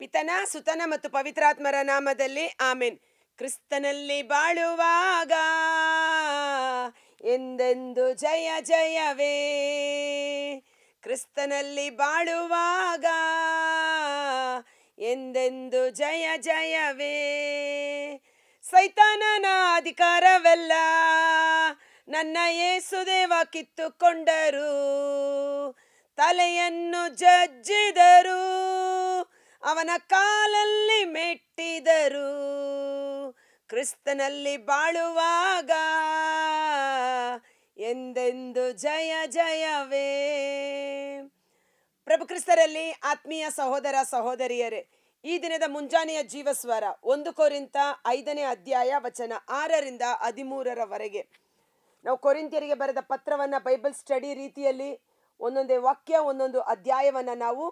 ಪಿತನ, ಸುತನ ಮತ್ತು ಪವಿತ್ರಾತ್ಮರ ನಾಮದಲ್ಲಿ ಆಮೇನ್. ಕ್ರಿಸ್ತನಲ್ಲಿ ಬಾಳುವಾಗ ಎಂದೆಂದು ಜಯ ಜಯವೇ. ಕ್ರಿಸ್ತನಲ್ಲಿ ಬಾಳುವಾಗ ಎಂದೆಂದು ಜಯ ಜಯವೇ. ಸೈತಾನನ ಅಧಿಕಾರವೆಲ್ಲ ನನ್ನ ಯೇಸುದೇವ ಕಿತ್ತುಕೊಂಡರು. ತಲೆಯನ್ನು ಜಜ್ಜಿದರು. ಅವನ ಕಾಲಲ್ಲಿ ಮೆಟ್ಟಿದರು. ಕ್ರಿಸ್ತನಲ್ಲಿ ಬಾಳುವಾಗ ಎಂದೆಂದು ಜಯ ಜಯವೇ. ಪ್ರಭು ಕ್ರಿಸ್ತರಲ್ಲಿ ಆತ್ಮೀಯ ಸಹೋದರ ಸಹೋದರಿಯರೇ, ಈ ದಿನದ ಮುಂಜಾನೆಯ ಜೀವಸ್ವರ ಒಂದು ಕೋರಿಂತ ಐದನೇ ಅಧ್ಯಾಯ ವಚನ ಆರರಿಂದ ಹದಿಮೂರರವರೆಗೆ. ನಾವು ಕೊರಿಂತಿಯರಿಗೆ ಬರೆದ ಪತ್ರವನ್ನು ಬೈಬಲ್ ಸ್ಟಡಿ ರೀತಿಯಲ್ಲಿ ಒಂದೊಂದೇ ವಾಕ್ಯ, ಒಂದೊಂದು ಅಧ್ಯಾಯವನ್ನು ನಾವು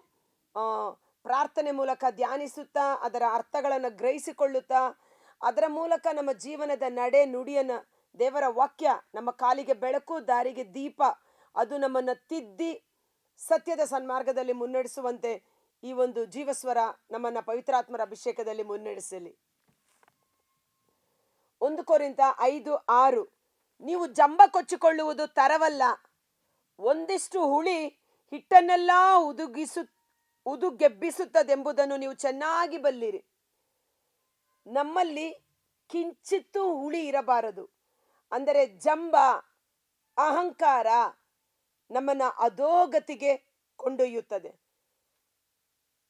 ಪ್ರಾರ್ಥನೆ ಮೂಲಕ ಧ್ಯಾನಿಸುತ್ತಾ, ಅದರ ಅರ್ಥಗಳನ್ನು ಗ್ರಹಿಸಿಕೊಳ್ಳುತ್ತಾ, ಅದರ ಮೂಲಕ ನಮ್ಮ ಜೀವನದ ನಡೆ ನುಡಿಯನ್ನು, ದೇವರ ವಾಕ್ಯ, ನಮ್ಮ ಕಾಲಿಗೆ ಬೆಳಕು, ದಾರಿಗೆ ದೀಪ, ಅದು ನಮ್ಮನ್ನು ತಿದ್ದಿ, ಸತ್ಯದ ಸನ್ಮಾರ್ಗದಲ್ಲಿ ಮುನ್ನಡೆಸುವಂತೆ ಈ ಒಂದು ಜೀವಸ್ವರ ನಮ್ಮನ್ನು ಪವಿತ್ರಾತ್ಮರ ಅಭಿಷೇಕದಲ್ಲಿ ಮುನ್ನಡೆಸಲಿ. ಒಂದು ಕೋರಿಂದ ಐದು ಆರು, ನೀವು ಜಂಬ ಕೊಚ್ಚಿಕೊಳ್ಳುವುದು ತರವಲ್ಲ, ಒಂದಿಷ್ಟು ಹುಳಿ ಹಿಟ್ಟನ್ನೆಲ್ಲ ಉದುಗಿಸು ಉದುಗೆಬ್ಬಿಸುತ್ತದೆಂಬುದನ್ನು ನೀವು ಚೆನ್ನಾಗಿ ಬಲ್ಲಿರಿ. ನಮ್ಮಲ್ಲಿ ಕಿಂಚಿತ್ತೂ ಹುಳಿ ಇರಬಾರದು. ಅಂದರೆ ಜಂಬ, ಅಹಂಕಾರ ನಮ್ಮನ್ನ ಅಧೋಗತಿಗೆ ಕೊಂಡೊಯ್ಯುತ್ತದೆ.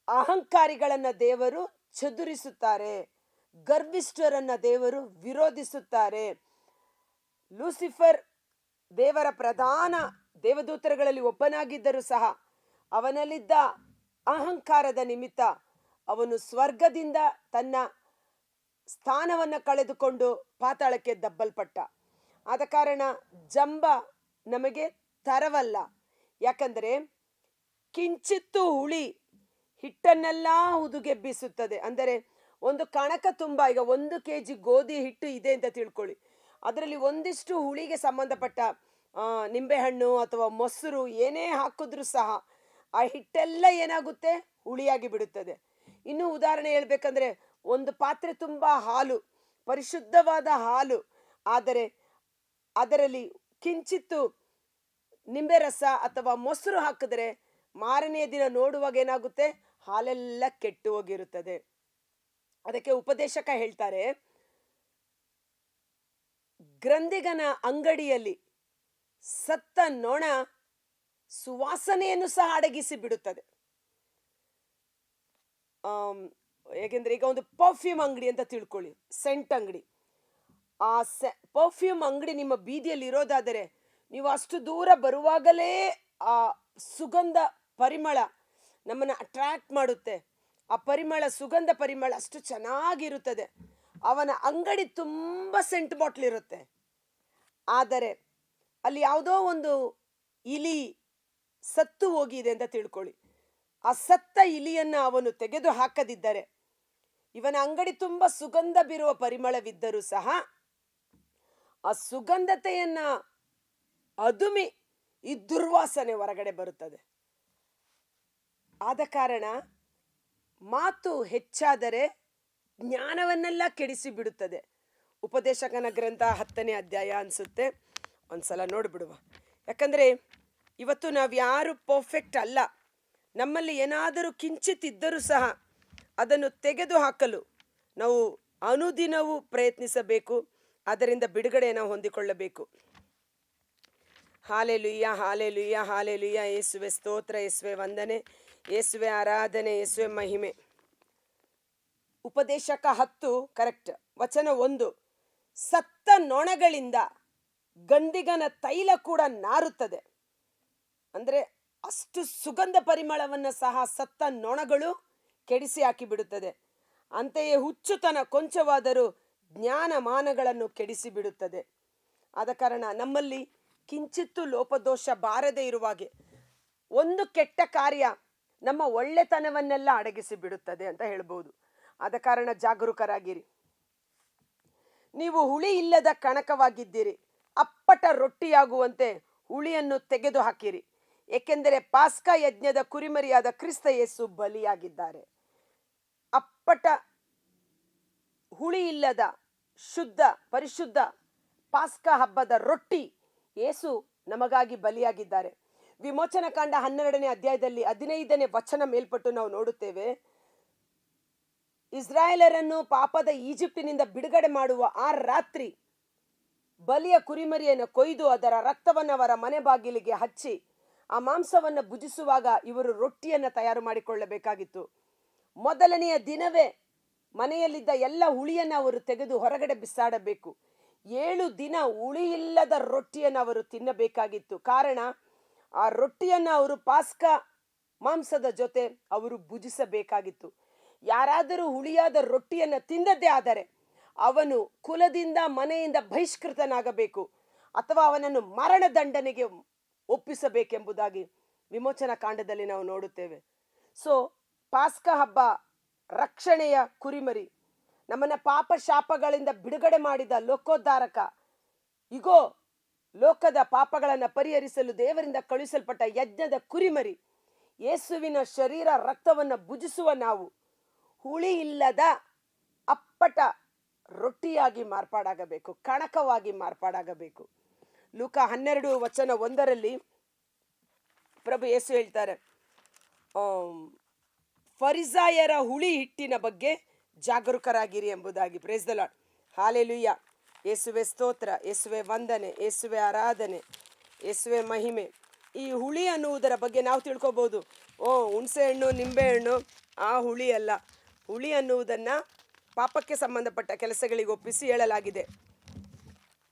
ಅಹಂಕಾರಿಗಳನ್ನು ದೇವರು ಚದುರಿಸುತ್ತಾರೆ. ಗರ್ವಿಷ್ಠರನ್ನ ದೇವರು ವಿರೋಧಿಸುತ್ತಾರೆ. ಲೂಸಿಫರ್ ದೇವರ ಪ್ರಧಾನ ದೇವದೂತರುಗಳಲ್ಲಿ ಒಬ್ಬನಾಗಿದ್ದರೂ ಸಹ ಅವನಲ್ಲಿದ್ದ ಅಹಂಕಾರದ ನಿಮಿತ್ತ ಅವನು ಸ್ವರ್ಗದಿಂದ ತನ್ನ ಸ್ಥಾನವನ್ನು ಕಳೆದುಕೊಂಡು ಪಾತಾಳಕ್ಕೆ ದಬ್ಬಲ್ಪಟ್ಟ. ಆದ ಕಾರಣ ಜಂಬ ನಮಗೆ ತರವಲ್ಲ. ಯಾಕಂದರೆ ಕಿಂಚಿತ್ತು ಹುಳಿ ಹಿಟ್ಟನ್ನೆಲ್ಲ ಹುದುಗೆಬ್ಬಿಸುತ್ತದೆ ಅಂದರೆ ಒಂದು ಕಣಕ ತುಂಬ, ಈಗ ಒಂದು ಕೆ ಜಿ ಗೋಧಿ ಹಿಟ್ಟು ಇದೆ ಅಂತ ತಿಳ್ಕೊಳ್ಳಿ. ಅದರಲ್ಲಿ ಒಂದಿಷ್ಟು ಹುಳಿಗೆ ಸಂಬಂಧಪಟ್ಟ ನಿಂಬೆಹಣ್ಣು ಅಥವಾ ಮೊಸರು ಏನೇ ಹಾಕಿದ್ರೂ ಸಹ ಆ ಹಿಟ್ಟೆಲ್ಲ ಏನಾಗುತ್ತೆ? ಹುಳಿಯಾಗಿ ಬಿಡುತ್ತದೆ. ಇನ್ನು ಉದಾಹರಣೆ ಹೇಳ್ಬೇಕಂದ್ರೆ ಒಂದು ಪಾತ್ರೆ ತುಂಬ ಹಾಲು, ಪರಿಶುದ್ಧವಾದ ಹಾಲು, ಆದರೆ ಅದರಲ್ಲಿ ಕಿಂಚಿತ್ತು ನಿಂಬೆ ರಸ ಅಥವಾ ಮೊಸರು ಹಾಕಿದ್ರೆ ಮಾರನೆಯ ದಿನ ನೋಡುವಾಗ ಏನಾಗುತ್ತೆ? ಹಾಲೆಲ್ಲ ಕೆಟ್ಟು ಹೋಗಿರುತ್ತದೆ. ಅದಕ್ಕೆ ಉಪದೇಶಕ ಹೇಳ್ತಾರೆ, ಗ್ರಂಥಿಗನ ಅಂಗಡಿಯಲ್ಲಿ ಸತ್ತ ನೊಣ ಸುವಾಸನೆಯನ್ನು ಸಹ ಅಡಗಿಸಿ ಬಿಡುತ್ತದೆ ಏಕೆಂದರೆ ಈಗ ಒಂದು ಪರ್ಫ್ಯೂಮ್ ಅಂಗಡಿ ಅಂತ ತಿಳ್ಕೊಳ್ಳಿ ಸೆಂಟ್ ಅಂಗಡಿ. ಆ ಸೆ ಪರ್ಫ್ಯೂಮ್ ಅಂಗಡಿ ನಿಮ್ಮ ಬೀದಿಯಲ್ಲಿ ಇರೋದಾದರೆ ನೀವು ಅಷ್ಟು ದೂರ ಬರುವಾಗಲೇ ಆ ಸುಗಂಧ ಪರಿಮಳ ನಮ್ಮನ್ನು ಅಟ್ರಾಕ್ಟ್ ಮಾಡುತ್ತೆ. ಆ ಪರಿಮಳ, ಸುಗಂಧ ಪರಿಮಳ ಅಷ್ಟು ಚೆನ್ನಾಗಿರುತ್ತದೆ. ಅವನ ಅಂಗಡಿ ತುಂಬ ಸೆಂಟ್ ಬಾಟ್ಲ್ ಇರುತ್ತೆ. ಆದರೆ ಅಲ್ಲಿ ಯಾವುದೋ ಒಂದು ಇಲಿ ಸತ್ತು ಹೋಗಿದೆ ಅಂತ ತಿಳ್ಕೊಳ್ಳಿ. ಆ ಸತ್ತ ಇಲಿಯನ್ನ ಅವನು ತೆಗೆದು ಹಾಕದಿದ್ದರೆ, ಇವನ ಅಂಗಡಿ ತುಂಬ ಸುಗಂಧ ಬಿರುವ ಪರಿಮಳವಿದ್ದರೂ ಸಹ, ಆ ಸುಗಂಧತೆಯನ್ನ ಅದುಮಿ ಈ ದುರ್ವಾಸನೆ ಹೊರಗಡೆ ಬರುತ್ತದೆ. ಆದ ಕಾರಣ ಮಾತು ಹೆಚ್ಚಾದರೆ ಜ್ಞಾನವನ್ನೆಲ್ಲ ಕೆಡಿಸಿ ಬಿಡುತ್ತದೆ. ಉಪದೇಶಕನ ಗ್ರಂಥ ಹತ್ತನೇ ಅಧ್ಯಾಯ ಅನ್ಸುತ್ತೆ. ಒಂದ್ಸಲ ನೋಡ್ಬಿಡುವ. ಯಾಕಂದರೆ ಇವತ್ತು ನಾವು ಯಾರು ಪರ್ಫೆಕ್ಟ್ ಅಲ್ಲ. ನಮ್ಮಲ್ಲಿ ಏನಾದರೂ ಕಿಂಚಿತ್ ಇದ್ದರೂ ಸಹ ಅದನ್ನು ತೆಗೆದು ಹಾಕಲು ನಾವು ಅನುದಿನವೂ ಪ್ರಯತ್ನಿಸಬೇಕು. ಅದರಿಂದ ಬಿಡುಗಡೆಯನ್ನು ಹೊಂದಿಕೊಳ್ಳಬೇಕು. ಹಾಲೆಲುಯ್ಯ ಹಾಲೆ ಲುಯ್ಯ ಯೇಸುವೆ ಸ್ತೋತ್ರ, ಯೇಸುವೆ ವಂದನೆ, ಯೇಸುವೆ ಆರಾಧನೆ, ಯೇಸುವೆ ಮಹಿಮೆ. ಉಪದೇಶಕ ಹತ್ತು ಕರೆಕ್ಟ್ ವಚನ ಒಂದು. ಸತ್ತ ನೊಣಗಳಿಂದ ಗಂಧಿಗನ ತೈಲ ಕೂಡ ನಾರುತ್ತದೆ. ಅಂದರೆ ಅಷ್ಟು ಸುಗಂಧ ಪರಿಮಳವನ್ನು ಸಹ ಸತ್ತ ನೊಣಗಳು ಕೆಡಿಸಿ ಹಾಕಿಬಿಡುತ್ತದೆ. ಅಂತೆಯೇ ಹುಚ್ಚುತನ ಕೊಂಚವಾದರೂ ಜ್ಞಾನ ಮಾನಗಳನ್ನು ಕೆಡಿಸಿ ಬಿಡುತ್ತದೆ ಆದ ಕಾರಣ ನಮ್ಮಲ್ಲಿ ಕಿಂಚಿತ್ತು ಲೋಪದೋಷ ಬಾರದೇ ಇರುವಾಗೆ ಒಂದು ಕೆಟ್ಟ ಕಾರ್ಯ ನಮ್ಮ ಒಳ್ಳೆತನವನ್ನೆಲ್ಲ ಅಡಗಿಸಿ ಬಿಡುತ್ತದೆ ಅಂತ ಹೇಳ್ಬೋದು. ಆದ ಕಾರಣ ಜಾಗರೂಕರಾಗಿರಿ. ನೀವು ಹುಳಿ ಇಲ್ಲದ ಕಣಕವಾಗಿದ್ದೀರಿ. ಅಪ್ಪಟ ರೊಟ್ಟಿಯಾಗುವಂತೆ ಹುಳಿಯನ್ನು ತೆಗೆದು ಹಾಕಿರಿ ಏಕೆಂದರೆ ಪಾಸ್ಕ ಯಜ್ಞದ ಕುರಿಮರಿಯಾದ ಕ್ರಿಸ್ತ ಯೇಸು ಬಲಿಯಾಗಿದ್ದಾರೆ. ಅಪ್ಪಟ ಹುಳಿ ಇಲ್ಲದ ಶುದ್ಧ ಪರಿಶುದ್ಧ ಪಾಸ್ಕ ಹಬ್ಬದ ರೊಟ್ಟಿ ಏಸು ನಮಗಾಗಿ ಬಲಿಯಾಗಿದ್ದಾರೆ. ವಿಮೋಚನ ಕಾಂಡ ಹನ್ನೆರಡನೇ ಅಧ್ಯಾಯದಲ್ಲಿ ಹದಿನೈದನೇ ವಚನ ಮೇಲ್ಪಟ್ಟು ನಾವು ನೋಡುತ್ತೇವೆ. ಇಸ್ರಾಯೇಲರನ್ನು ಪಾಪದ ಈಜಿಪ್ಟಿನಿಂದ ಬಿಡುಗಡೆ ಮಾಡುವ ಆ ರಾತ್ರಿ ಬಲಿಯ ಕುರಿಮರಿಯನ್ನು ಕೊಯ್ದು ಅದರ ರಕ್ತವನ್ನು ಅವರ ಮನೆ ಬಾಗಿಲಿಗೆ ಹಚ್ಚಿ ಆ ಮಾಂಸವನ್ನು ಭುಜಿಸುವಾಗ ಇವರು ರೊಟ್ಟಿಯನ್ನು ತಯಾರು ಮಾಡಿಕೊಳ್ಳಬೇಕಾಗಿತ್ತು. ಮೊದಲನೆಯ ದಿನವೇ ಮನೆಯಲ್ಲಿದ್ದ ಎಲ್ಲ ಹುಳಿಯನ್ನು ಅವರು ತೆಗೆದು ಹೊರಗಡೆ ಬಿಸಾಡಬೇಕು. ಏಳು ದಿನ ಹುಳಿಯಿಲ್ಲದ ರೊಟ್ಟಿಯನ್ನು ಅವರು ತಿನ್ನಬೇಕಾಗಿತ್ತು. ಕಾರಣ, ಆ ರೊಟ್ಟಿಯನ್ನು ಅವರು ಪಾಸ್ಕ ಮಾಂಸದ ಜೊತೆ ಅವರು ಭುಜಿಸಬೇಕಾಗಿತ್ತು. ಯಾರಾದರೂ ಹುಳಿಯಾದ ರೊಟ್ಟಿಯನ್ನು ತಿಂದದ್ದೇ ಆದರೆ ಅವನು ಕುಲದಿಂದ ಮನೆಯಿಂದ ಬಹಿಷ್ಕೃತನಾಗಬೇಕು ಅಥವಾ ಅವನನ್ನು ಮರಣದಂಡನೆಗೆ ಒಪ್ಪಿಸಬೇಕೆಂಬುದಾಗಿ ವಿಮೋಚನಾ ಕಾಂಡದಲ್ಲಿ ನಾವು ನೋಡುತ್ತೇವೆ. ಸೊ ಪಾಸ್ಕ ಹಬ್ಬ ರಕ್ಷಣೆಯ ಕುರಿಮರಿ, ನಮ್ಮನ್ನು ಪಾಪ ಶಾಪಗಳಿಂದ ಬಿಡುಗಡೆ ಮಾಡಿದ ಲೋಕೋದ್ಧಾರಕ, ಇಗೋ, ಲೋಕದ ಪಾಪಗಳನ್ನು ಪರಿಹರಿಸಲು ದೇವರಿಂದ ಕಳುಹಿಸಲ್ಪಟ್ಟ ಯಜ್ಞದ ಕುರಿಮರಿ, ಯೇಸುವಿನ ಶರೀರ ರಕ್ತವನ್ನು ಭುಜಿಸುವ ನಾವು ಹುಳಿ ಇಲ್ಲದ ಅಪ್ಪಟ ರೊಟ್ಟಿಯಾಗಿ ಮಾರ್ಪಾಡಾಗಬೇಕು, ಕಣಕವಾಗಿ ಮಾರ್ಪಾಡಾಗಬೇಕು. ಲೂಕ ಹನ್ನೆರಡು ವಚನ ಒಂದರಲ್ಲಿ ಪ್ರಭು ಯೇಸು ಹೇಳ್ತಾರೆ ಫರಿಸಾಯರ ಹುಳಿ ಹಿಟ್ಟಿನ ಬಗ್ಗೆ ಜಾಗರೂಕರಾಗಿರಿ ಎಂಬುದಾಗಿ. ಪ್ರೇಸ್ ದ ಲಾರ್ಡ್ ಹಾಲೆಲುಯ್ಯ ಯೇಸುವೆ ಸ್ತೋತ್ರ, ಯೇಸುವೆ ವಂದನೆ, ಯೇಸುವೆ ಆರಾಧನೆ, ಯೇಸುವೆ ಮಹಿಮೆ. ಈ ಹುಳಿ ಅನ್ನುವುದರ ಬಗ್ಗೆ ನಾವು ತಿಳ್ಕೊಬೋದು. ಓ, ಹುಣಸೆ ಹಣ್ಣು, ನಿಂಬೆ ಹಣ್ಣು, ಆ ಹುಳಿ ಅಲ್ಲ. ಹುಳಿ ಅನ್ನುವುದನ್ನು ಪಾಪಕ್ಕೆ ಸಂಬಂಧಪಟ್ಟ ಕೆಲಸಗಳಿಗೆ ಒಪ್ಪಿಸಿ ಹೇಳಲಾಗಿದೆ.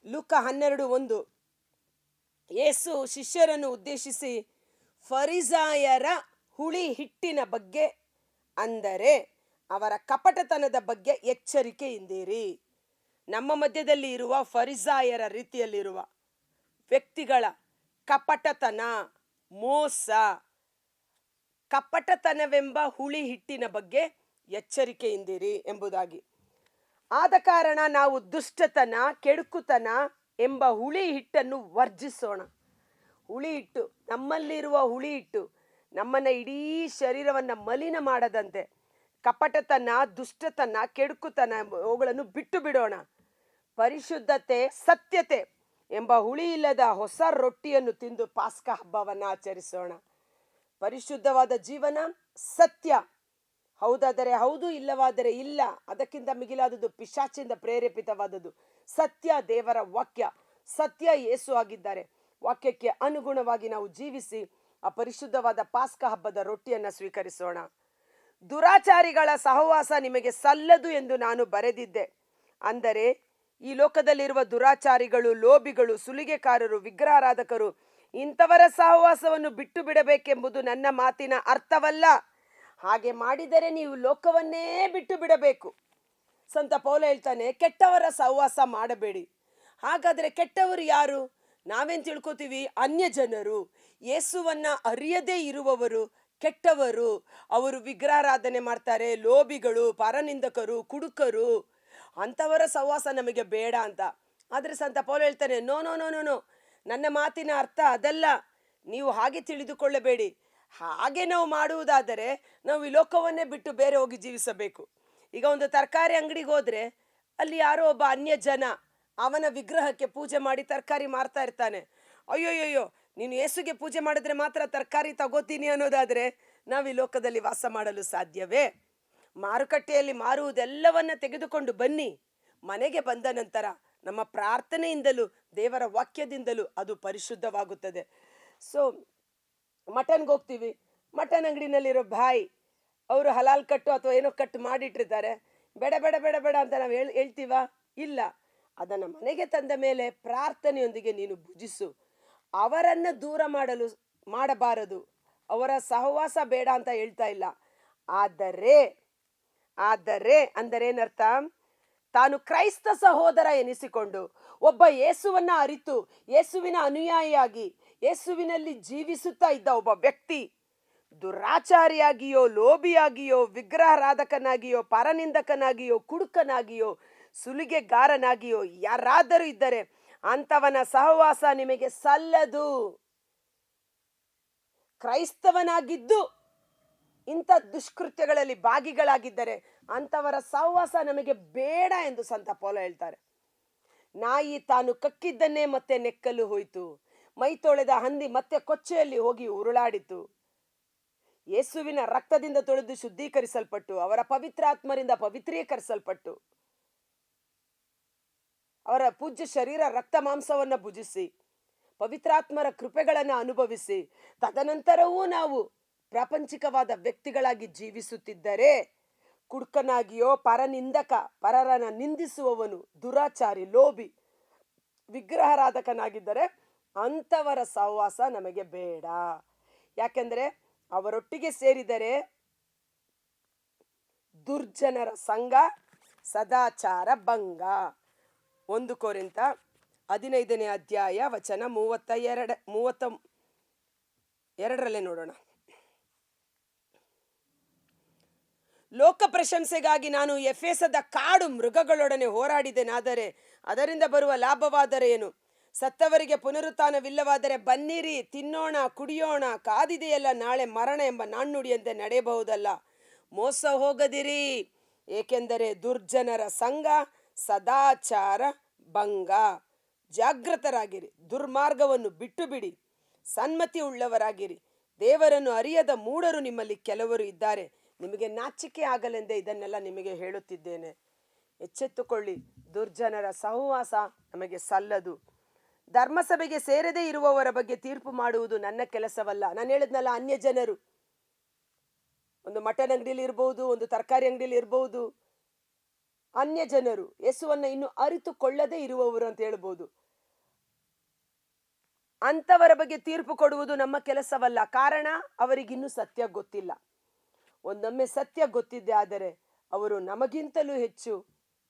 ಲೂಕ ಹನ್ನೆರಡು ಒಂದು. ಯೇಸು ಶಿಷ್ಯರನ್ನು ಉದ್ದೇಶಿಸಿ, ಫರಿಸಾಯರ ಹುಳಿ ಹಿಟ್ಟಿನ ಬಗ್ಗೆ ಅಂದರೆ ಅವರ ಕಪಟತನದ ಬಗ್ಗೆ ಎಚ್ಚರಿಕೆಯಿಂದಿರಿ ನಮ್ಮ ಮಧ್ಯದಲ್ಲಿ ಇರುವ ಫರಿಸಾಯರ ರೀತಿಯಲ್ಲಿರುವ ವ್ಯಕ್ತಿಗಳ ಕಪಟತನ, ಮೋಸ, ಕಪಟತನವೆಂಬ ಹುಳಿ ಹಿಟ್ಟಿನ ಬಗ್ಗೆ ಎಚ್ಚರಿಕೆಯಿಂದಿರಿ ಎಂಬುದಾಗಿ. ಆದ ಕಾರಣ ನಾವು ದುಷ್ಟತನ, ಕೆಡುಕುತನ ಎಂಬ ಹುಳಿ ಹಿಟ್ಟನ್ನು ವರ್ಜಿಸೋಣ. ಹುಳಿ ಹಿಟ್ಟು ನಮ್ಮಲ್ಲಿರುವ ಹುಳಿ ಹಿಟ್ಟು ನಮ್ಮನ್ನ ಇಡೀ ಶರೀರವನ್ನ ಮಲಿನ ಮಾಡದಂತೆ, ಕಪಟತನ, ದುಷ್ಟತನ, ಕೆಡುಕುತನ ಅವುಗಳನ್ನು ಬಿಟ್ಟು ಬಿಡೋಣ. ಪರಿಶುದ್ಧತೆ, ಸತ್ಯತೆ ಎಂಬ ಹುಳಿ ಇಲ್ಲದ ಹೊಸ ರೊಟ್ಟಿಯನ್ನು ತಿಂದು ಪಾಸ್ಕ ಹಬ್ಬವನ್ನು ಆಚರಿಸೋಣ ಪರಿಶುದ್ಧವಾದ ಜೀವನ, ಸತ್ಯ. ಹೌದಾದರೆ ಹೌದು, ಇಲ್ಲವಾದರೆ ಇಲ್ಲ. ಅದಕ್ಕಿಂತ ಮಿಗಿಲಾದದ್ದು ಪಿಶಾಚಿಂದ ಪ್ರೇರೇಪಿತವಾದದ್ದು. ಸತ್ಯ ದೇವರ ವಾಕ್ಯ. ಸತ್ಯ ಏಸು ಆಗಿದ್ದಾರೆ. ವಾಕ್ಯಕ್ಕೆ ಅನುಗುಣವಾಗಿ ನಾವು ಜೀವಿಸಿ ಆ ಪರಿಶುದ್ಧವಾದ ಪಾಸ್ಕ ಹಬ್ಬದ ರೊಟ್ಟಿಯನ್ನು ಸ್ವೀಕರಿಸೋಣ. ದುರಾಚಾರಿಗಳ ಸಹವಾಸ ನಿಮಗೆ ಸಲ್ಲದು ಎಂದು ನಾನು ಬರೆದಿದ್ದೆ. ಅಂದರೆ, ಈ ಲೋಕದಲ್ಲಿರುವ ದುರಾಚಾರಿಗಳು, ಲೋಭಿಗಳು, ಸುಲಿಗೆಕಾರರು, ವಿಗ್ರಹಾರಾಧಕರು, ಇಂಥವರ ಸಹವಾಸವನ್ನು ಬಿಟ್ಟು ಬಿಡಬೇಕೆಂಬುದು ನನ್ನ ಮಾತಿನ ಅರ್ಥವಲ್ಲ. ಹಾಗೆ ಮಾಡಿದರೆ ನೀವು ಲೋಕವನ್ನೇ ಬಿಟ್ಟು ಬಿಡಬೇಕು. ಸಂತ ಪೌಲ ಹೇಳ್ತಾನೆ, ಕೆಟ್ಟವರ ಸಹವಾಸ ಮಾಡಬೇಡಿ. ಹಾಗಾದರೆ ಕೆಟ್ಟವರು ಯಾರು? ನಾವೇನ್ ತಿಳ್ಕೊತೀವಿ? ಅನ್ಯ ಜನರು ಯೇಸುವನ್ನ ಅರಿಯದೇ ಇರುವವರು ಕೆಟ್ಟವರು. ಅವರು ವಿಗ್ರಹಾರಾಧನೆ ಮಾಡ್ತಾರೆ, ಲೋಭಿಗಳು, ಪರನಿಂದಕರು, ಕುಡುಕರು. ಅಂಥವರ ಸಹವಾಸ ನಮಗೆ ಬೇಡ ಅಂತ. ಆದರೆ ಸಂತ ಪೌಲ ಹೇಳ್ತಾನೆ, no no no no no. ನನ್ನ ಮಾತಿನ ಅರ್ಥ ಅದಲ್ಲ. ನೀವು ಹಾಗೆ ತಿಳಿದುಕೊಳ್ಳಬೇಡಿ. ಹಾಗೆ ನಾವು ಮಾಡುವುದಾದರೆ ನಾವು ಈ ಲೋಕವನ್ನೇ ಬಿಟ್ಟು ಬೇರೆ ಹೋಗಿ ಜೀವಿಸಬೇಕು. ಈಗ ಒಂದು ತರಕಾರಿ ಅಂಗಡಿಗೆ ಹೋದ್ರೆ ಅಲ್ಲಿ ಯಾರೋ ಒಬ್ಬ ಅನ್ಯ ಜನ ಅವನ ವಿಗ್ರಹಕ್ಕೆ ಪೂಜೆ ಮಾಡಿ ತರಕಾರಿ ಮಾರ್ತಾ ಇರ್ತಾನೆ. ಅಯ್ಯೋಯ್ಯೋ ನೀನು ಯೇಸುಗೆ ಪೂಜೆ ಮಾಡಿದ್ರೆ ಮಾತ್ರ ತರಕಾರಿ ತಗೋತೀನಿ ಅನ್ನೋದಾದ್ರೆ ನಾವು ಈ ಲೋಕದಲ್ಲಿ ವಾಸ ಮಾಡಲು ಸಾಧ್ಯವೇ? ಮಾರುಕಟ್ಟೆಯಲ್ಲಿ ಮಾರುವುದೆಲ್ಲವನ್ನ ತೆಗೆದುಕೊಂಡು ಬನ್ನಿ. ಮನೆಗೆ ಬಂದ ನಂತರ ನಮ್ಮ ಪ್ರಾರ್ಥನೆಯಿಂದಲೂ ದೇವರ ವಾಕ್ಯದಿಂದಲೂ ಅದು ಪರಿಶುದ್ಧವಾಗುತ್ತದೆ. ಸೊ ಮಟನ್ಗೆ ಹೋಗ್ತೀವಿ. ಮಟನ್ ಅಂಗಡಿನಲ್ಲಿರೋ ಬಾಯಿ ಅವರು ಹಲಾಲ್ ಕಟ್ಟು ಅಥವಾ ಏನೋ ಕಟ್ಟು ಮಾಡಿಟ್ಟಿರ್ತಾರೆ. ಬೇಡ ಬೇಡ ಬೇಡ ಬೇಡ ಅಂತ ನಾವು ಹೇಳ್, ಹೇಳ್ತೀವ? ಇಲ್ಲ. ಅದನ್ನು ಮನೆಗೆ ತಂದ ಮೇಲೆ ಪ್ರಾರ್ಥನೆಯೊಂದಿಗೆ ನೀನು ಭುಜಿಸು. ಅವರನ್ನು ದೂರ ಮಾಡಲು, ಮಾಡಬಾರದು. ಅವರ ಸಹವಾಸ ಬೇಡ ಅಂತ ಹೇಳ್ತಾ ಇಲ್ಲ. ಆದರೆ ಆದರೆ ಅಂದರೆ ಏನರ್ಥ ತಾನು ಕ್ರೈಸ್ತ ಸಹೋದರ ಎನಿಸಿಕೊಂಡು ಒಬ್ಬ ಯೇಸುವನ್ನು ಅರಿತು, ಯೇಸುವಿನ ಅನುಯಾಯಿಯಾಗಿ, ಯೇಸುವಿನಲ್ಲಿ ಜೀವಿಸುತ್ತಾ ಇದ್ದ ಒಬ್ಬ ವ್ಯಕ್ತಿ ದುರಾಚಾರಿಯಾಗಿಯೋ, ಲೋಭಿಯಾಗಿಯೋ, ವಿಗ್ರಹಾರಾಧಕನಾಗಿಯೋ, ಪರನಿಂದಕನಾಗಿಯೋ, ಕುಡುಕನಾಗಿಯೋ, ಸುಲಿಗೆಗಾರನಾಗಿಯೋ ಯಾರಾದರೂ ಇದ್ದರೆ ಅಂಥವನ ಸಹವಾಸ ನಿಮಗೆ ಸಲ್ಲದು. ಕ್ರೈಸ್ತವನಾಗಿದ್ದು ಇಂಥ ದುಷ್ಕೃತ್ಯಗಳಲ್ಲಿ ಭಾಗಿಗಳಾಗಿದ್ದರೆ ಅಂಥವರ ಸಹವಾಸ ನಮಗೆ ಬೇಡ ಎಂದು ಸಂತ ಪೌಲ ಹೇಳ್ತಾರೆ. ನಾಯಿ ತಾನು ಕಕ್ಕಿದ್ದನ್ನೇ ಮತ್ತೆ ನೆಕ್ಕಲು ಹೋಯಿತು. ಮೈ ತೊಳೆದ ಹಂದಿ ಮತ್ತೆ ಕೊಚ್ಚೆಯಲ್ಲಿ ಹೋಗಿ ಉರುಳಾಡಿತು. ಯೇಸುವಿನ ರಕ್ತದಿಂದ ತೊಳೆದು ಶುದ್ಧೀಕರಿಸಲ್ಪಟ್ಟು, ಅವರ ಪವಿತ್ರಾತ್ಮರಿಂದ ಪವಿತ್ರೀಕರಿಸಲ್ಪಟ್ಟು, ಅವರ ಪೂಜ್ಯ ಶರೀರ ರಕ್ತ ಮಾಂಸವನ್ನು ಭುಜಿಸಿ, ಪವಿತ್ರಾತ್ಮರ ಕೃಪೆಗಳನ್ನು ಅನುಭವಿಸಿ, ತದನಂತರವೂ ನಾವು ಪ್ರಾಪಂಚಿಕವಾದ ವ್ಯಕ್ತಿಗಳಾಗಿ ಜೀವಿಸುತ್ತಿದ್ದರೆ, ಕುಡ್ಕನಾಗಿಯೋ ಪರನಿಂದಕ, ಪರರನ ನಿಂದಿಸುವವನು, ದುರಾಚಾರಿ, ಲೋಭಿ, ವಿಗ್ರಹಾರಾಧಕನಾಗಿದ್ದರೆ ಅಂಥವರ ಸಹವಾಸ ನಮಗೆ ಬೇಡ. ಯಾಕೆಂದ್ರೆ ಅವರೊಟ್ಟಿಗೆ ಸೇರಿದರೆ ದುರ್ಜನರ ಸಂಘ ಸದಾಚಾರ ಭಂಗ. ಒಂದು ಕೋರಿಂತ ಹದಿನೈದನೇ ಅಧ್ಯಾಯ ವಚನ ಮೂವತ್ತ ಎರಡ, ಮೂವತ್ತ ಎರಡರಲ್ಲೇ ನೋಡೋಣ. ಲೋಕ ಪ್ರಶಂಸೆಗಾಗಿ ನಾನು ಎಫೆಸದ ಕಾಡು ಮೃಗಗಳೊಡನೆ ಹೋರಾಡಿದೆನಾದರೆ ಅದರಿಂದ ಬರುವ ಲಾಭವಾದರೆ ಏನು? ಸತ್ತವರಿಗೆ ಪುನರುತ್ಥಾನವಿಲ್ಲವಾದರೆ ಬನ್ನಿರಿ, ತಿನ್ನೋಣ, ಕುಡಿಯೋಣ, ಕಾದಿದೆಯಲ್ಲ ನಾಳೆ ಮರಣ ಎಂಬ ನಾಣ್ಣುಡಿಯಂತೆ ನಡೆಯಬಹುದಲ್ಲ. ಮೋಸ ಹೋಗದಿರಿ, ಏಕೆಂದರೆ ದುರ್ಜನರ ಸಂಘ ಸದಾಚಾರ ಭಂಗ. ಜಾಗೃತರಾಗಿರಿ ದುರ್ಮಾರ್ಗವನ್ನು ಬಿಟ್ಟು ಬಿಡಿ ಸನ್ಮತಿ ಉಳ್ಳವರಾಗಿರಿ. ದೇವರನ್ನು ಅರಿಯದ ಮೂಡರು ನಿಮ್ಮಲ್ಲಿ ಕೆಲವರು ಇದ್ದಾರೆ. ನಿಮಗೆ ನಾಚಿಕೆ ಆಗಲೆಂದೇ ಇದನ್ನೆಲ್ಲ ನಿಮಗೆ ಹೇಳುತ್ತಿದ್ದೇನೆ. ಎಚ್ಚೆತ್ತುಕೊಳ್ಳಿ, ದುರ್ಜನರ ಸಹವಾಸ ನಮಗೆ ಸಲ್ಲದು. ಧರ್ಮಸಭೆಗೆ ಸೇರದೇ ಇರುವವರ ಬಗ್ಗೆ ತೀರ್ಪು ಮಾಡುವುದು ನನ್ನ ಕೆಲಸವಲ್ಲ. ನಾನು ಹೇಳಿದ್ನಲ್ಲ ಅನ್ಯ ಜನರು ಒಂದು ಮಟನ್ ಅಂಗಡಿಲಿ ಇರ್ಬೋದು, ಒಂದು ತರಕಾರಿ ಅಂಗಡಿಯಲ್ಲಿ ಇರ್ಬೋದು. ಅನ್ಯ ಜನರು ಯೇಸುವನ್ನ ಇನ್ನು ಅರಿತುಕೊಳ್ಳದೇ ಇರುವವರು ಅಂತ ಹೇಳ್ಬೋದು. ಅಂಥವರ ಬಗ್ಗೆ ತೀರ್ಪು ಕೊಡುವುದು ನಮ್ಮ ಕೆಲಸವಲ್ಲ. ಕಾರಣ, ಅವರಿಗಿನ್ನೂ ಸತ್ಯ ಗೊತ್ತಿಲ್ಲ. ಒಂದೊಮ್ಮೆ ಸತ್ಯ ಗೊತ್ತಿದ್ದೆ ಆದರೆ, ಅವರು ನಮಗಿಂತಲೂ ಹೆಚ್ಚು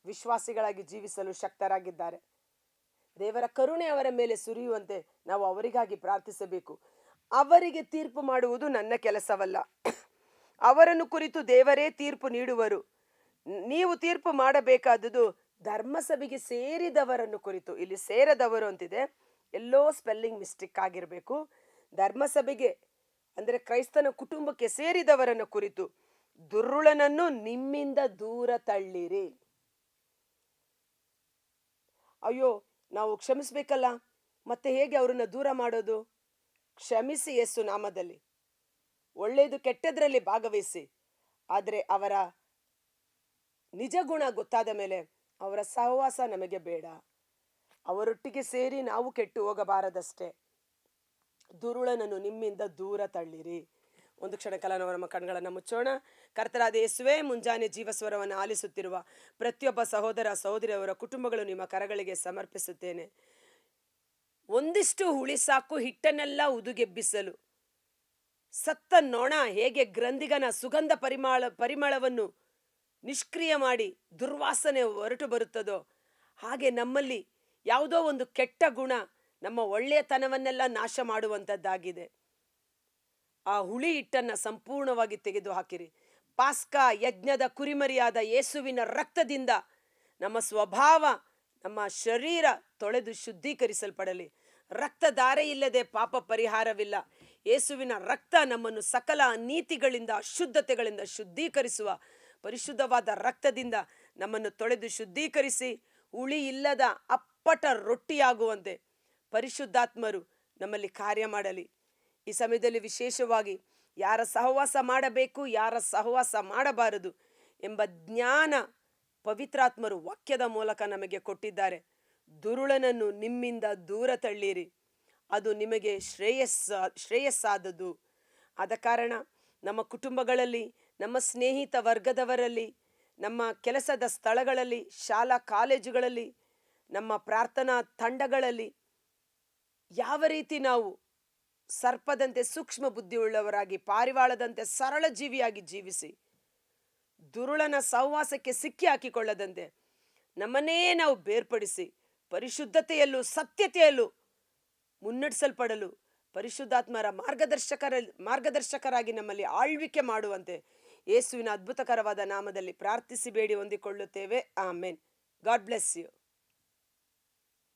ವಿಶ್ವಾಸಿಗಳಾಗಿ ಜೀವಿಸಲು ಶಕ್ತರಾಗಿದ್ದಾರೆ. ದೇವರ ಕರುಣೆ ಅವರ ಮೇಲೆ ಸುರಿಯುವಂತೆ ನಾವು ಅವರಿಗಾಗಿ ಪ್ರಾರ್ಥಿಸಬೇಕು. ಅವರಿಗೆ ತೀರ್ಪು ಮಾಡುವುದು ನನ್ನ ಕೆಲಸವಲ್ಲ. ಅವರನ್ನು ಕುರಿತು ದೇವರೇ ತೀರ್ಪು ನೀಡುವರು. ನೀವು ತೀರ್ಪು ಮಾಡಬೇಕಾದುದು ಧರ್ಮಸಭೆಗೆ ಸೇರಿದವರನ್ನು ಕುರಿತು. ಇಲ್ಲಿ ಸೇರದವರು ಅಂತಿದೆ. ಎಲ್ಲೋ ಸ್ಪೆಲ್ಲಿಂಗ್ ಮಿಸ್ಟೇಕ್ ಆಗಿರಬೇಕು. ಧರ್ಮಸಭೆಗೆ, ಅಂದರೆ ಕ್ರೈಸ್ತನ ಕುಟುಂಬಕ್ಕೆ ಸೇರಿದವರನ್ನು ಕುರಿತು ದುರುಳನನ್ನು ನಿಮ್ಮಿಂದ ದೂರ ತಳ್ಳಿರಿ. ಅಯ್ಯೋ ನಾವು ಕ್ಷಮಿಸ್ಬೇಕಲ್ಲ? ಮತ್ತೆ ಹೇಗೆ ಅವರನ್ನು ದೂರ ಮಾಡೋದು? ಕ್ಷಮಿಸಿ ಯೇಸು ನಾಮದಲ್ಲಿ. ಒಳ್ಳೆಯದು ಕೆಟ್ಟದ್ರಲ್ಲಿ ಭಾಗವಹಿಸಿ. ಆದರೆ ಅವರ ನಿಜ ಗುಣ ಗೊತ್ತಾದ ಮೇಲೆ ಅವರ ಸಹವಾಸ ನಮಗೆ ಬೇಡ. ಅವರೊಟ್ಟಿಗೆ ಸೇರಿ ನಾವು ಕೆಟ್ಟು ಹೋಗಬಾರದಷ್ಟೇ. ದುರುಳನನ್ನು ನಿಮ್ಮಿಂದ ದೂರ ತಳ್ಳಿರಿ. ಒಂದು ಕ್ಷಣ ಕಾಲ ನಾವು ನಮ್ಮ ಕಣ್ಗಳನ್ನು ಮುಚ್ಚೋಣ. ಕರ್ತರಾದ ಯೇಸುವೆ, ಮುಂಜಾನೆ ಜೀವಸ್ವರವನ್ನು ಆಲಿಸುತ್ತಿರುವ ಪ್ರತಿಯೊಬ್ಬ ಸಹೋದರ ಸಹೋದರಿಯವರ ಕುಟುಂಬಗಳು ನಿಮ್ಮ ಕರಗಳಿಗೆ ಸಮರ್ಪಿಸುತ್ತೇನೆ. ಒಂದಿಷ್ಟು ಹುಳಿ ಸಾಕು, ಹಿಟ್ಟನ್ನೆಲ್ಲ ಉದುಗೆಬ್ಬಿಸಲು. ಸತ್ತ ನೊಣ, ಹೇಗೆ ಗ್ರಂಥಿಗನ ಸುಗಂಧ ಪರಿಮಳ, ಪರಿಮಳವನ್ನು ನಿಷ್ಕ್ರಿಯ ಮಾಡಿ ದುರ್ವಾಸನೆ ಹೊರಟು ಬರುತ್ತದೋ, ಹಾಗೆ ನಮ್ಮಲ್ಲಿ ಯಾವುದೋ ಒಂದು ಕೆಟ್ಟ ಗುಣ ನಮ್ಮ ಒಳ್ಳೆಯತನವನ್ನೆಲ್ಲ ನಾಶ ಮಾಡುವಂಥದ್ದಾಗಿದೆ. ಆ ಹುಳಿ ಹಿಟ್ಟನ್ನು ಸಂಪೂರ್ಣವಾಗಿ ತೆಗೆದು ಹಾಕಿರಿ ಪಾಸ್ಕಾ ಯಜ್ಞದ ಕುರಿಮರಿಯಾದ ಯೇಸುವಿನ ರಕ್ತದಿಂದ ನಮ್ಮ ಸ್ವಭಾವ, ನಮ್ಮ ಶರೀರ ತೊಳೆದು ಶುದ್ಧೀಕರಿಸಲ್ಪಡಲಿ. ರಕ್ತಧಾರೆ ಇಲ್ಲದೆ ಪಾಪ ಪರಿಹಾರವಿಲ್ಲ. ಯೇಸುವಿನ ರಕ್ತ ನಮ್ಮನ್ನು ಸಕಲ ನೀತಿಗಳಿಂದ ಅಶುದ್ಧತೆಗಳಿಂದ ಶುದ್ಧೀಕರಿಸುವ ಪರಿಶುದ್ಧವಾದ ರಕ್ತದಿಂದ ನಮ್ಮನ್ನು ತೊಳೆದು ಶುದ್ಧೀಕರಿಸಿ, ಹುಳಿ ಇಲ್ಲದ ಅಪ್ಪಟ ರೊಟ್ಟಿಯಾಗುವಂತೆ ಪರಿಶುದ್ಧಾತ್ಮರು ನಮ್ಮಲ್ಲಿ ಕಾರ್ಯ ಮಾಡಲಿ. ಈ ಸಮಯದಲ್ಲಿ ವಿಶೇಷವಾಗಿ ಯಾರ ಸಹವಾಸ ಮಾಡಬೇಕು, ಯಾರ ಸಹವಾಸ ಮಾಡಬಾರದು ಎಂಬ ಜ್ಞಾನ ಪವಿತ್ರಾತ್ಮರು ವಾಕ್ಯದ ಮೂಲಕ ನಮಗೆ ಕೊಟ್ಟಿದ್ದಾರೆ. ದುರುಳನನ್ನು ನಿಮ್ಮಿಂದ ದೂರ ತಳ್ಳಿರಿ. ಅದು ನಿಮಗೆ ಶ್ರೇಯಸ್ಸ ಶ್ರೇಯಸ್ಸಾದದು ಆದ ಕಾರಣ ನಮ್ಮ ಕುಟುಂಬಗಳಲ್ಲಿ, ನಮ್ಮ ಸ್ನೇಹಿತ ವರ್ಗದವರಲ್ಲಿ, ನಮ್ಮ ಕೆಲಸದ ಸ್ಥಳಗಳಲ್ಲಿ, ಶಾಲಾ ಕಾಲೇಜುಗಳಲ್ಲಿ, ನಮ್ಮ ಪ್ರಾರ್ಥನಾ ತಂಡಗಳಲ್ಲಿ ಯಾವ ರೀತಿ ನಾವು ಸರ್ಪದಂತೆ ಸೂಕ್ಷ್ಮ ಬುದ್ಧಿಯುಳ್ಳವರಾಗಿ, ಪಾರಿವಾಳದಂತೆ ಸರಳ ಜೀವಿಯಾಗಿ ಜೀವಿಸಿ, ದುರುಳನ ಸಹವಾಸಕ್ಕೆ ಸಿಕ್ಕಿ ಹಾಕಿಕೊಳ್ಳದಂತೆ ನಮ್ಮನ್ನೇ ನಾವು ಬೇರ್ಪಡಿಸಿ, ಪರಿಶುದ್ಧತೆಯಲ್ಲೂ ಸತ್ಯತೆಯಲ್ಲೂ ಮುನ್ನಡೆಸಲ್ಪಡಲು ಪರಿಶುದ್ಧಾತ್ಮರ ಮಾರ್ಗದರ್ಶಕರ, ಮಾರ್ಗದರ್ಶಕರಾಗಿ ನಮ್ಮಲ್ಲಿ ಆಳ್ವಿಕೆ ಮಾಡುವಂತೆ ಯೇಸುವಿನ ಅದ್ಭುತಕರವಾದ ನಾಮದಲ್ಲಿ ಪ್ರಾರ್ಥಿಸಿ, ಬೇಡಿ ಹೊಂದಿಕೊಳ್ಳುತ್ತೇವೆ. ಆಮೇನ್. God bless you.